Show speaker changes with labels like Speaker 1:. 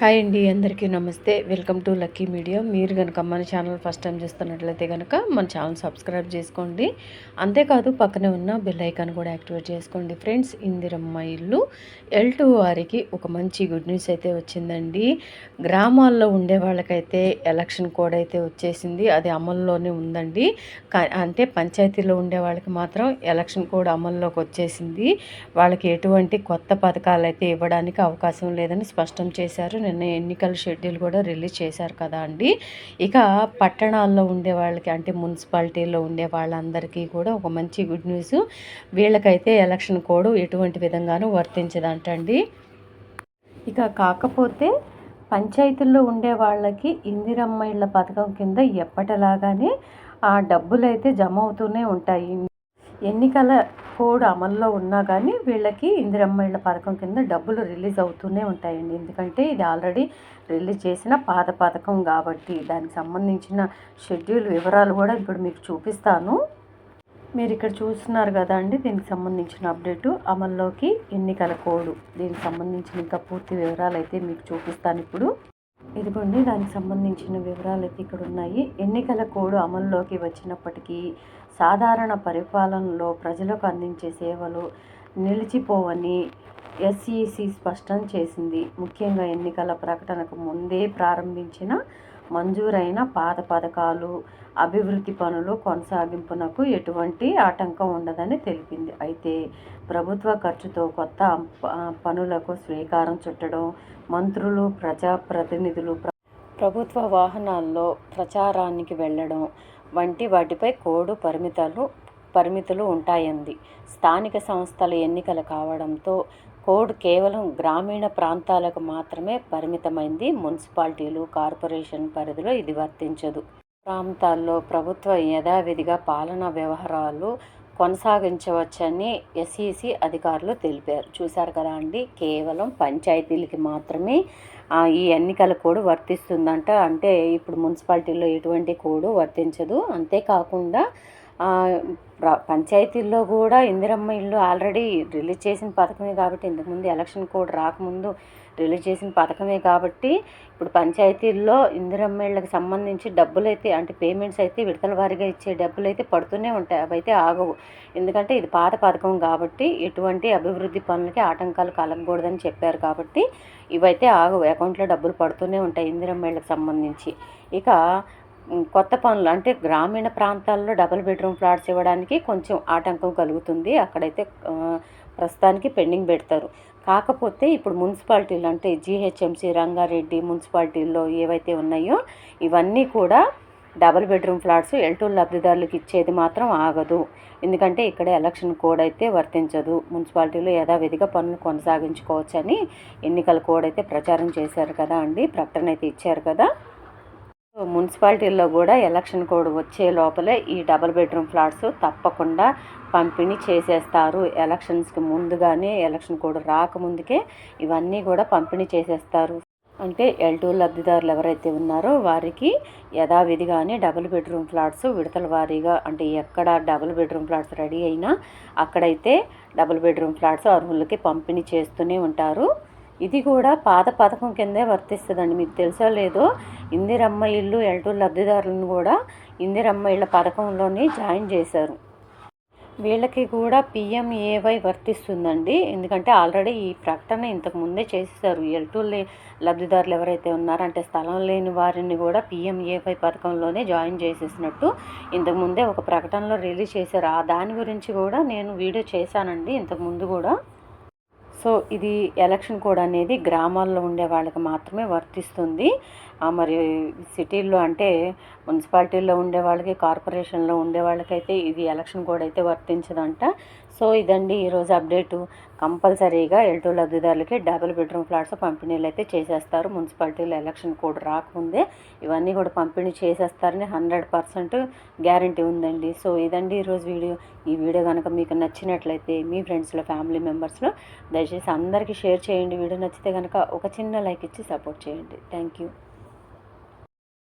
Speaker 1: Hi అండి అందరికీ నమస్తే. Welcome to lucky media. మీరు కనుక మన ఛానల్ ఫస్ట్ టైం చూస్తున్నట్లయితే కనుక మన ఛానల్ సబ్స్క్రైబ్ చేసుకోండి. అంతేకాదు పక్కనే ఉన్న బెల్ ఐకాన్ కూడా యాక్టివేట్ చేసుకోండి. ఫ్రెండ్స్ ఇందిరమ్మ ఇల్లు ఎల్ టూ వారికి ఒక మంచి గుడ్ న్యూస్ అయితే వచ్చిందండి. గ్రామాల్లో ఉండే వాళ్ళకైతే ఎలక్షన్ కోడ్ అయితే వచ్చేసింది. అది అమల్లోనే ఉందండి. అంటే పంచాయతీలో ఉండే వాళ్ళకి మాత్రం ఎలక్షన్ కోడ్ అమల్లోకి వచ్చేసింది. వాళ్ళకి ఎటువంటి కొత్త పథకాలు అయితే ఇవ్వడానికి అవకాశం లేదని స్పష్టం చేశారు. నిన్న ఎన్నికల షెడ్యూల్ కూడా రిలీజ్ చేశారు కదా అండి. ఇక పట్టణాల్లో ఉండే వాళ్ళకి అంటే మున్సిపాలిటీలో ఉండే వాళ్ళందరికీ కూడా ఒక మంచి గుడ్ న్యూస్. వీళ్ళకైతే ఎలక్షన్ కోడ్ ఎటువంటి విధంగానూ వర్తించదంటండి. ఇక కాకపోతే పంచాయతీల్లో ఉండే వాళ్ళకి ఇందిరమ్మ ఇళ్ళ పథకం కింద ఎప్పటిలాగానే ఆ డబ్బులు అయితే జమ అవుతూనే ఉంటాయి. ఎన్నికల కోడ్ అమల్లో ఉన్నా కానీ వీళ్ళకి ఇందిరమ్మ ఇళ్ళ పథకం కింద డబ్బులు రిలీజ్ అవుతూనే ఉంటాయండి. ఎందుకంటే ఇది ఆల్రెడీ రిలీజ్ చేసిన పాత పథకం కాబట్టి దానికి సంబంధించిన షెడ్యూల్ వివరాలు కూడా ఇప్పుడు మీకు చూపిస్తాను. మీరు ఇక్కడ చూస్తున్నారు కదా అండి దీనికి సంబంధించిన అప్డేటు. అమల్లోకి ఎన్నికల కోడ్ దీనికి సంబంధించిన ఇంకా పూర్తి వివరాలు అయితే మీకు చూపిస్తాను ఇప్పుడు. ఇదిగోండి దానికి సంబంధించిన వివరాలు అయితే ఇక్కడ ఉన్నాయి. ఎన్నికల కోడ్ అమల్లోకి వచ్చినప్పటికీ సాధారణ పరిపాలనలో ప్రజలకు అందించే సేవలు నిలిచిపోవని ఎస్ఈసి స్పష్టం చేసింది. ముఖ్యంగా ఎన్నికల ప్రకటనకు ముందే ప్రారంభించిన మంజూరైన పాత పథకాలు అభివృద్ధి పనులు కొనసాగింపునకు ఎటువంటి ఆటంకం ఉండదని తెలిపింది. అయితే ప్రభుత్వ ఖర్చుతో కొత్త పనులకు శ్రీకారం చుట్టడం మంత్రులు ప్రజాప్రతినిధులు ప్రభుత్వ వాహనాల్లో ప్రచారానికి వెళ్ళడం వంటి వాటిపై కోడ్ పరిమితాలు పరిమితులు ఉంటాయంది. స్థానిక సంస్థల ఎన్నికలు కావడంతో కోడ్ కేవలం గ్రామీణ ప్రాంతాలకు మాత్రమే పరిమితమైంది. మున్సిపాలిటీలు కార్పొరేషన్ పరిధిలో ఇది వర్తించదు. ప్రాంతాల్లో ప్రభుత్వ యథావిధిగా పాలనా వ్యవహారాలు కొనసాగించవచ్చని ఎస్ఈసి అధికారులు తెలిపారు. చూశారు కదా అండి కేవలం పంచాయతీలకి మాత్రమే ఈ ఎన్నికల కోడ్ వర్తిస్తుందంట. అంటే ఇప్పుడు మున్సిపాలిటీలో ఎటువంటి కోడ్ వర్తించదు. అంతేకాకుండా పంచాయతీల్లో కూడా ఇందిరమ్మ ఇల్లు ఆల్రెడీ రిలీజ్ చేసిన పథకమే కాబట్టి ఇంతకుముందు ఎలక్షన్ కోడ్ రాకముందు రిలీజ్ చేసిన పథకమే కాబట్టి ఇప్పుడు పంచాయతీల్లో ఇందిరమ్మ ఇళ్ళకి సంబంధించి డబ్బులు అయితే అంటే పేమెంట్స్ అయితే విడతల వారీగా ఇచ్చే డబ్బులు అయితే పడుతూనే ఉంటాయి. అవి అయితే ఆగవు. ఎందుకంటే ఇది పాత పథకం కాబట్టి ఎటువంటి అభివృద్ధి పనులకి ఆటంకాలు కలగకూడదని చెప్పారు కాబట్టి ఇవైతే ఆగవు. అకౌంట్లో డబ్బులు పడుతూనే ఉంటాయి ఇందిరమ్మ ఇళ్ళకి సంబంధించి. ఇక కొత్త పనులు. అంటే గ్రామీణ ప్రాంతాల్లో డబుల్ బెడ్రూమ్ ఫ్లాట్స్ ఇవ్వడానికి కొంచెం ఆటంకం కలుగుతుంది. అక్కడైతే ప్రస్తుతానికి పెండింగ్ పెడతారు. కాకపోతే ఇప్పుడు మున్సిపాలిటీలు అంటే జీహెచ్ఎంసీ రంగారెడ్డి మున్సిపాలిటీల్లో ఏవైతే ఉన్నాయో ఇవన్నీ కూడా డబుల్ బెడ్రూమ్ ఫ్లాట్స్ ఎల్టూ లబ్ధిదారులకు ఇచ్చేది మాత్రం ఆగదు. ఎందుకంటే ఇక్కడ ఎలక్షన్ కోడ్ అయితే వర్తించదు. మున్సిపాలిటీలో యథావిధిగా పనులు కొనసాగించుకోవచ్చని ఎన్నికల కోడ్ అయితే ప్రచారం చేశారు కదా అండి ప్రకటన అయితే ఇచ్చారు కదా. మున్సిపాలిటీల్లో కూడా ఎలక్షన్ కోడ్ వచ్చే లోపలే ఈ డబుల్ బెడ్రూమ్ ఫ్లాట్స్ తప్పకుండా పంపిణీ చేసేస్తారు. ఎలక్షన్స్కి ముందుగానే ఎలక్షన్ కోడ్ రాకముందుకే ఇవన్నీ కూడా పంపిణీ చేసేస్తారు. అంటే ఎల్ టూ లబ్ధిదారులు ఎవరైతే ఉన్నారో వారికి యథావిధిగానే డబుల్ బెడ్రూమ్ ఫ్లాట్స్ విడతల వారీగా అంటే ఎక్కడ డబుల్ బెడ్రూమ్ ఫ్లాట్స్ రెడీ అయినా అక్కడైతే డబుల్ బెడ్రూమ్ ఫ్లాట్స్ అర్హులకి పంపిణీ చేస్తూనే ఉంటారు. ఇది కూడా పాత పథకం కిందే వర్తిస్తుందండి. మీకు తెలుసో లేదో ఇందిరమ్మ ఇల్లు ఎల్టూ లబ్ధిదారులను కూడా ఇందిరమ్మ ఇళ్ళ పథకంలోనే జాయిన్ చేశారు. వీళ్ళకి కూడా పిఎంఏవై వర్తిస్తుందండి. ఎందుకంటే ఆల్రెడీ ఈ ప్రకటన ఇంతకు ముందే చేసేసారు ఎల్టూ లబ్ధిదారులు ఎవరైతే ఉన్నారో అంటే స్థలం లేని వారిని కూడా పిఎంఏవై పథకంలోనే జాయిన్ చేసేసినట్టు ఇంతకుముందే ఒక ప్రకటనలో రిలీజ్ చేశారు. ఆ దాని గురించి కూడా నేను వీడియో చేశానండి ఇంతకుముందు కూడా. సో ఇది ఎలక్షన్ కోడ్ అనేది గ్రామాల్లో ఉండే వాళ్ళకి మాత్రమే వర్తిస్తుంది. మరి సిటీల్లో అంటే మున్సిపాలిటీల్లో ఉండే వాళ్ళకి కార్పొరేషన్లో ఉండే వాళ్ళకైతే ఇది ఎలక్షన్ కోడ్ అయితే వర్తించదంట. సో ఇదండి ఈరోజు అప్డేటు. కంపల్సరీగా ఎల్టూ లబ్ధిదారులకి డబుల్ బెడ్రూమ్ ఫ్లాట్స్ పంపిణీలు అయితే చేసేస్తారు. మున్సిపాలిటీలో ఎలక్షన్ కోడ్ రాకముందే ఇవన్నీ కూడా పంపిణీ చేసేస్తారని హండ్రెడ్ పర్సెంట్ గ్యారంటీ ఉందండి. సో ఇదండి ఈరోజు వీడియో. ఈ వీడియో కనుక మీకు నచ్చినట్లయితే మీ ఫ్రెండ్స్లో ఫ్యామిలీ మెంబర్స్లో దయచేసి అందరికీ షేర్ చేయండి. వీడియో నచ్చితే కనుక ఒక చిన్న లైక్ ఇచ్చి సపోర్ట్ చేయండి. Thank you.